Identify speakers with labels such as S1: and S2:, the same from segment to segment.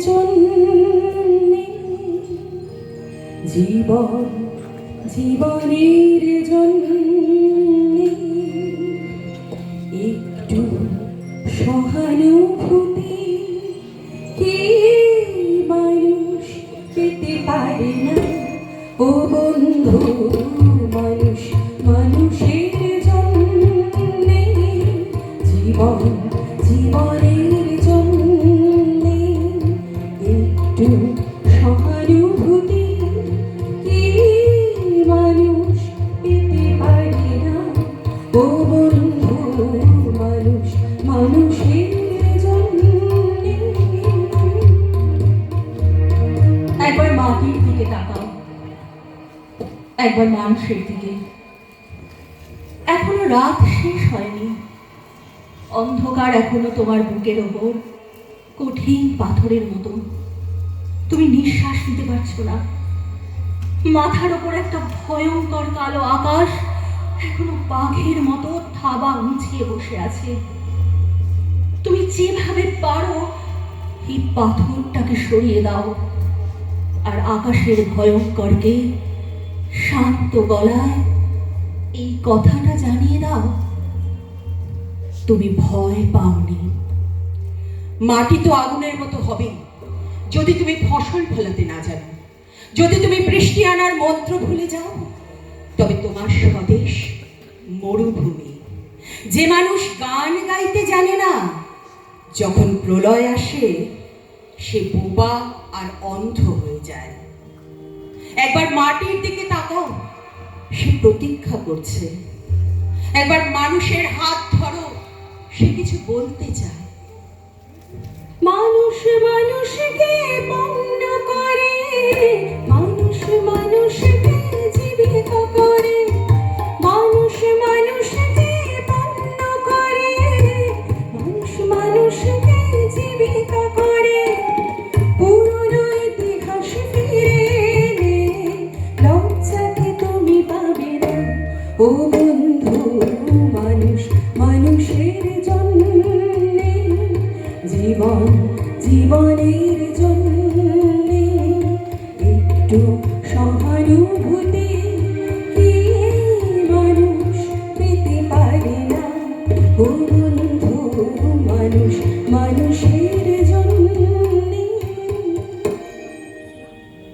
S1: জন্যে জীবন জীবনের জন্যে একটু সহানুভূতি মানুষের দিকে। এখনও রাত শেষ হয়নি। অন্ধকার এখনও তোমার বুকের ওপর, কঠিন পাথরের মতো। তুমি নিঃশ্বাস নিতে পারছ না। মাথার ওপর একটা ভয়ঙ্কর কালো আকাশ এখনও বাঘের মতো থাবা উঁচিয়ে বসে আছে। তুমি যেভাবে পারো, এই পাথরটাকে সরিয়ে দাও। আর আকাশের ভয়ঙ্করকে শান্ত গলায়, এই কথাটা জানিয়ে দাও। তুমি ভয় পাওনি।
S2: মাটি তো আগুনের মতো হবে যদি তুমি ফসল ফলাতে না জানো, যদি তুমি বৃষ্টি আনার মন্ত্র ভুলে যাও, তবে তোমার স্বদেশ মরুভূমি। যে মানুষ গান গাইতে জানে না, যখন প্রলয় আসে, সে বোবা আর অন্ধ হয়ে যায়। একবার মাটির দিকে তাকাও, সে প্রতীক্ষা করছে। একবার মানুষের হাত ধরো, সে কিছু বলতে চায়।
S1: মানুষ মানুষকে পণ্য জীবনের জন্যে একটু সহানুভূতি মানুষ পেতে পারে না? ও বন্ধু, মানুষ, মানুষের জন্যে।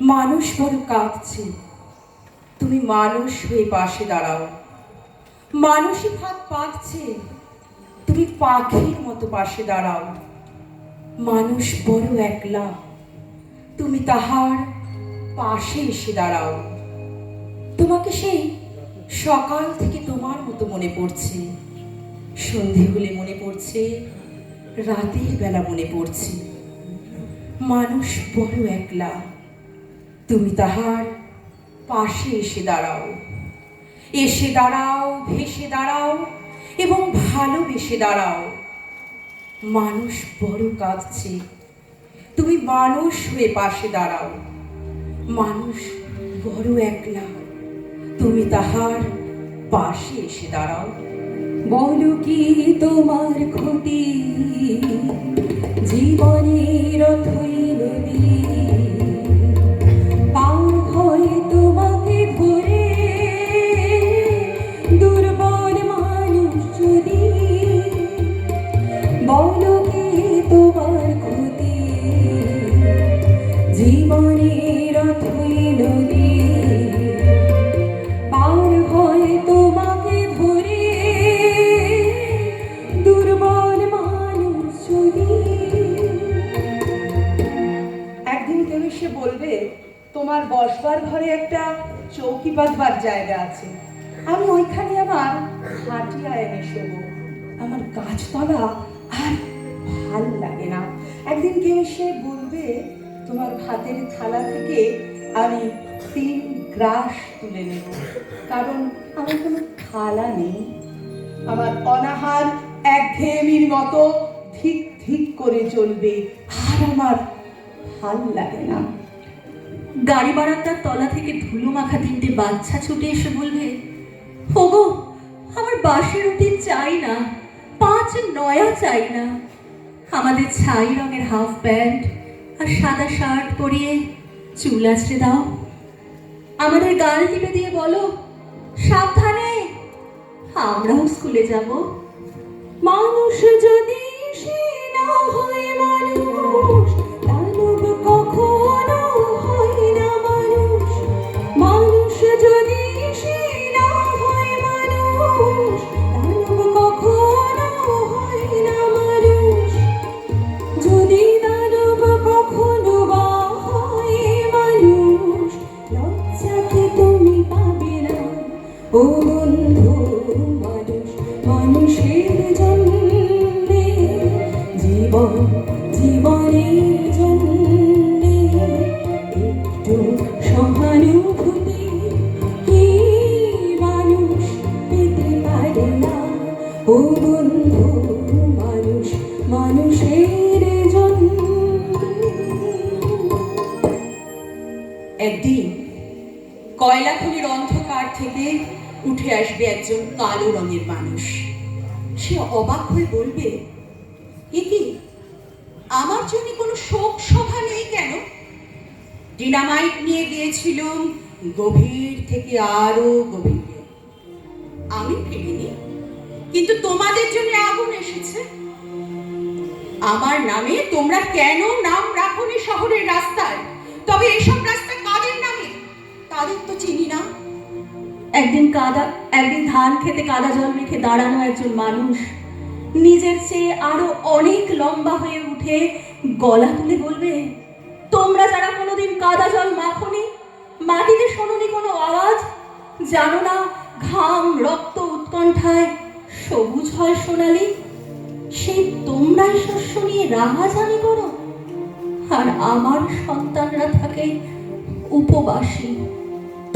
S2: মানুষ বড় কাঁদছে। তুমি মানুষ হয়ে পাশে দাঁড়াও। মানুষই ভাত পাকছে তুমি পাখির মতো পাশে দাঁড়াও। মানুষ বড় একলা। তুমি তাহার পাশে এসে দাঁড়াও। তোমাকে সেই সকাল থেকে তোমার মতো মনে পড়ছে। সন্ধে হলে মনে পড়ছে, রাতের বেলা মনে পড়ছে। মানুষ বড় একলা। তুমি তাহার পাশে এসে দাঁড়াও। এসে দাঁড়াও, ভেসে দাঁড়াও এবং ভালোবেসে দাঁড়াও। মানুষ বড় কাঁদছে। তুমি মানুষ হয়ে পাশে দাঁড়াও। মানুষ বড় একলা। তুমি তাহার পাশে এসে দাঁড়াও।
S1: বলো কি তোমার ক্ষতি? জীবনের অথই নদী
S3: বাঁধবার জায়গা আছে। আমি ওইখানে আমার খাটিয়া এনে শোবো। আমার গাছতলা আর ভালো লাগে না। একদিন কেউ এসে বলবে, তোমার ভাতের থালা থেকে আমি তিন গ্রাস তুলে নেব। কারণ আমার কোনো থালা নেই। আমার অনাহার একঘেয়েমির মতো ধিক ধিক করে চলবে। আর আমার ভালো লাগে না।
S1: গাড়ি বারান্দার তলা থেকে ধুলো মাখা তিনটে বাচ্চা ছুটে এসে বলবে, ওগো, আমার বাসি রুটি চাই না, পাঁচ নয়া চাই না। আমাদের ছাই রঙের হাফ প্যান্ট আর সাদা শার্ট পরিয়ে চুল আছড়ে দাও। আমাদের গাল টিপে দিয়ে বলো, সাবধানে, আমরাও স্কুলে যাব। মানুষ যদি সে না হয় মানুষ
S2: একদিন কয়লা খনির অন্ধকার থেকে উঠে আসবে একজন কালো রঙের মানুষ। সে অবাক হয়ে বলবে, "এ কি? আমার জন্য কোনো শোক সভা নেই কেন? ডিনামাইট নিয়ে গিয়েছিলাম, গভীর থেকে আরও গভীরে। আমি ফিরিনি, কিন্তু তোমাদের জন্য আগুন এসেছে। আমার নামে তোমরা কেন নাম রাখনি শহরের রাস্তায়? তবে এসব রাস্তা তাদের তো চিনি না।
S1: একদিন কাদা, একদিন ধান খেতে কাদা জল মেখে দাঁড়ানো একজন মানুষ। নিজের চেয়ে আরও অনেক লম্বা হয়ে উঠে গলা তুলে বলবে, তোমরা যারা কোনোদিন কাদা জল মাখনি, মাটিতে শোনোনি কোনো আওয়াজ? জানো না, ঘাম, রক্ত উৎকণ্ঠায় সবুজ হয় সোনালি। সেই তোমরাই শস্য নিয়ে রাহাজানি করো। আর আমার সন্তানরা থাকে উপবাসী।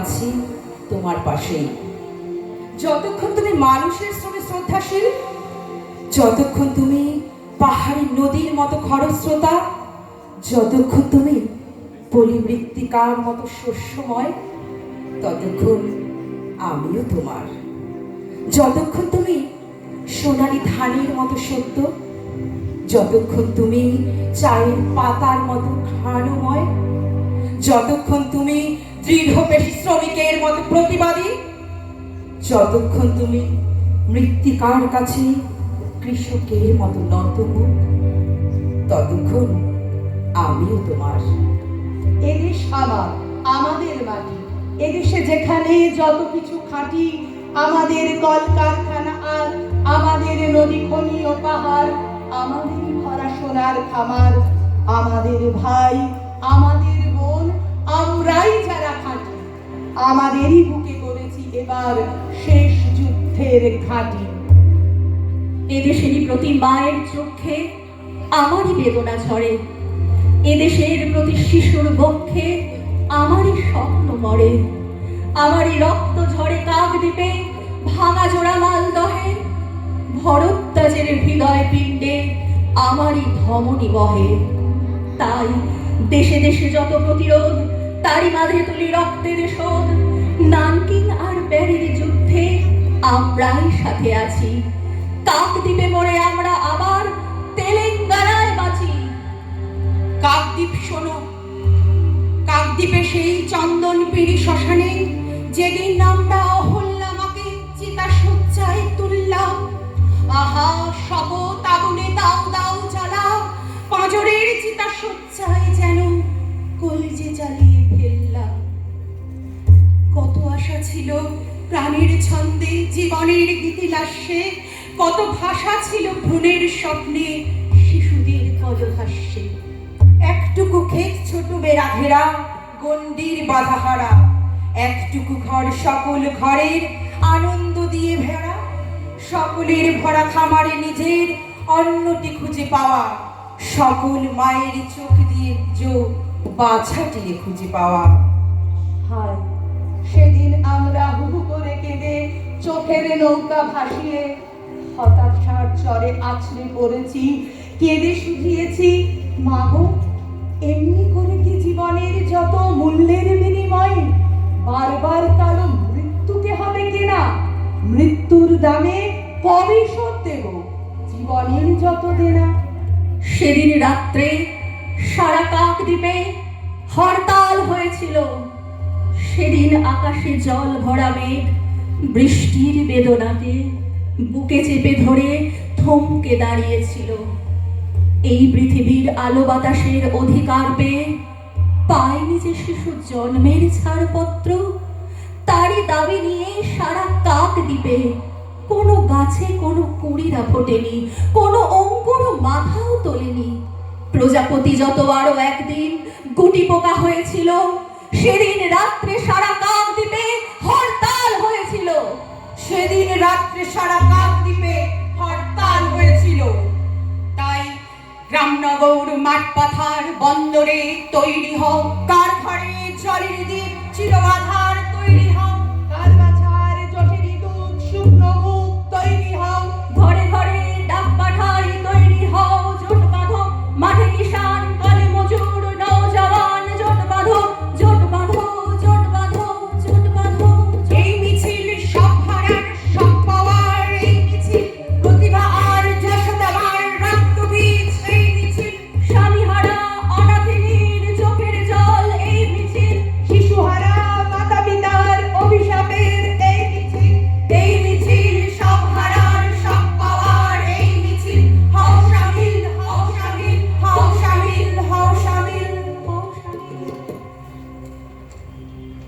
S2: আছি তোমার পাশেই। যতক্ষণ তুমি মানুষের শ্রমে শ্রদ্ধাশীল, যতক্ষণ তুমি পাহাড়ি নদীর মতো খরস্রোতা, যতক্ষণ তুমি পরিবৃত্তিকার মতো শস্যময়, ততক্ষণ আমিও তোমার। যতক্ষণ তুমি সোনালি ধানের মতো সত্য, যতক্ষণ তুমি চায়ের পাতার মতো ঘ্রাণময়, যতক্ষণ তুমি শ্রমিকের মতো প্রতিবাদী? যতক্ষণ তুমি মৃত্তিকার কাছে কৃষকের মতো নতমুখ ততক্ষণ আমিও তোমার।
S3: এদেশ আমার আমাদের মাটি। এদেশে যেখানে যত কিছু খাঁটি, আমাদের কলকারখানা আর আমাদের নদী খনি ও পাহাড়, আমাদের ভরা সোনার খামার, আমাদের ভাই, আমাদের বোন, আমরাই আমাদেরই বুকে করেছি এবার শেষ যুদ্ধের ঘাঁটি।
S1: এদেশেরই প্রতি মায়ের চোখে আমারই বেদনা ঝরে। এদেশের প্রতি শিশুর বক্ষে
S4: আমারই স্বপ্ন মরে। আমারই রক্ত ঝরে কাক দ্বীপে, ভাঙা জোড়া মালদহে ভরদ্বাজের হৃদয় পিণ্ডে আমারই ধমনী বহে। তাই দেশে দেশে যত প্রতিরোধ তারই মাঝে তুলি রক্তের শোধ নানকিং আর প্যারির যুদ্ধে আমরাই সাথে আছি। কাকদ্বীপে মরে আমরা আবার তেলেঙ্গানায় বাঁচি।
S2: কাকদ্বীপ শোনো কাকদ্বীপে সেই চন্দন পিড়ি শ্মশানে, যেদিন আমরা অহল্যামাকে চিতা সজ্জায় তুললাম। আহা, শপথ আগুনে দাও দাও, জ্বালা, পাঁজরের চিতা সজ্জায় যেন কলজে ফেললাম আশা ছিল, প্রাণের ছন্দে, জীবনের গীতিলাস্যে কত ভাষা ছিল ভ্রূণের স্বপ্নে, শিশুদের পদহাস্যে। একটুকু ক্ষেত ছোট বেড়া ঘেরা গন্ডির বাধাহারা। একটুকু ঘর সকল ঘরের আনন্দ দিয়ে ভেড়া। সকলের ভরা খামারে নিজের অন্নটি খুঁজে পাওয়া। সকল মায়ের চোখ দিয়ে চোখ বাছাটিয়ে খুঁজে পাওয়া।
S3: হায়। সেদিন আমরা হু হু করে কেঁদে চোখের নৌকা ভাসিয়ে হতাশার চরে আছড়ে পড়েছি, কেঁদে শুধিয়েছি মাগো এমনি করে কি জীবনের যত মূল্যের বিনিময়ে বারবার কারও মৃত্যুকে হবে কেনা? মৃত্যুর দামে কবে শোধ দেব জীবনের যত দেনা?
S4: সেদিন রাত্রে সারা কাকদ্বীপে হরতাল হয়েছিল। সেদিন আকাশে জল ভরা মেঘ বৃষ্টির বেদনাকে বুকে চেপে ধরে থমকে দাঁড়িয়েছিল। এই পৃথিবীর আলো বাতাসের অধিকার পেয়ে পায়নি যে শিশু জন্মের ছাড়পত্র, তারই দাবি নিয়ে সারা কাক দ্বীপে কোনো গাছে কোনো কুড়িরা ফোটেনি, কোনো অঙ্কুর মাথাও তোলেনি। প্রজাপতি যত আরও একদিন গুটি পোকা হয়েছিল সেদিন রাত্রে সারা কাক দ্বীপে হরতাল হয়েছিল।
S2: সেদিন রাত্রে সারা কাকদ্বীপে হরতাল হয়েছিল। তাই রামনগর মাঠপাথার বন্দরে তৈরি হোক কার ঘরে জলের দ্বীপ চিরবাধার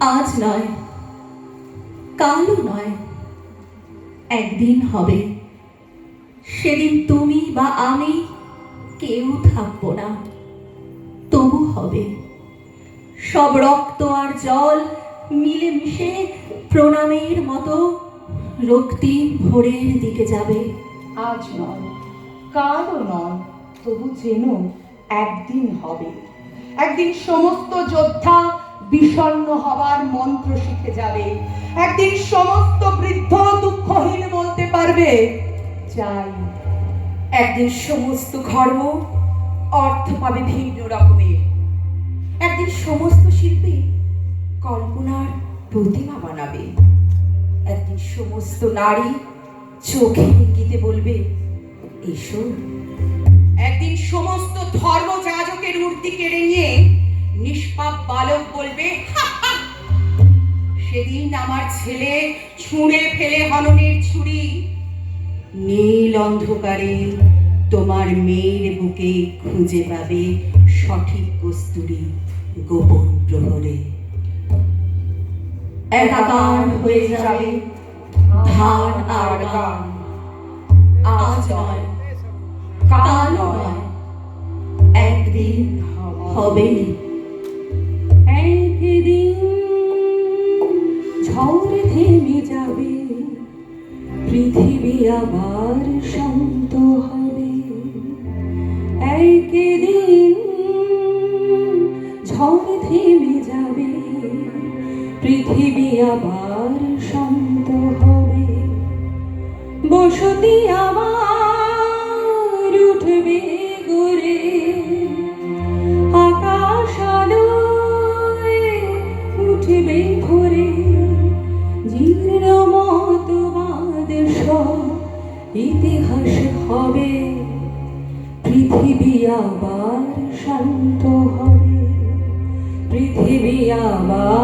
S4: আজ নয়, কালও নয়, একদিন হবে। সেদিন তুমি বা আমি কেউ থাকব না, তবু হবে। সব রক্ত আর জল মিলেমিশে প্রণামের মতো রক্তিম ভোরের দিকে যাবে।
S3: আজ নয়, কালও নয়, তবু যেন একদিন হবে। একদিন সমস্ত যোদ্ধা বিষণ্ণ হবার মন্ত্র শিখে যাবে। একদিন সমস্ত বৃদ্ধ দুঃখহীন বলতে পারবে চাই
S2: একদিন সমস্ত ধর্ম অর্থ পাবে ভিন্ন রকমের। একদিন সমস্ত শিল্পী কল্পনার প্রতিমা বানাবে। একদিন সমস্ত নারী চোখে ইঙ্গিতে বলবে, এসো। একদিন সমস্ত ধর্ম যাজকের মূর্তি কেড়ে নিয়ে নিষ্পাপ বালক বলবে। সেদিন আমার ছেলে ছুঁড়ে ফেলে হননের ছুরি। নীল অন্ধকারে তোমার মেয়ের বুকে খুঁজে পাবে সঠিক কস্তুরি গোপন প্রহরে।
S4: একাকার হয়ে যাবে ধান আর গান। আজ নয়, কাল নয়, একদিন হবে ঝড় থেমে যাবে। পৃথিবী আবার শান্ত হবে। একদিন ঝড় থেমে যাবে।
S1: পৃথিবী আবার শান্ত হবে। বসতি আবার উঠবে গড়ে। শান্ত হবে পৃথিবী আবার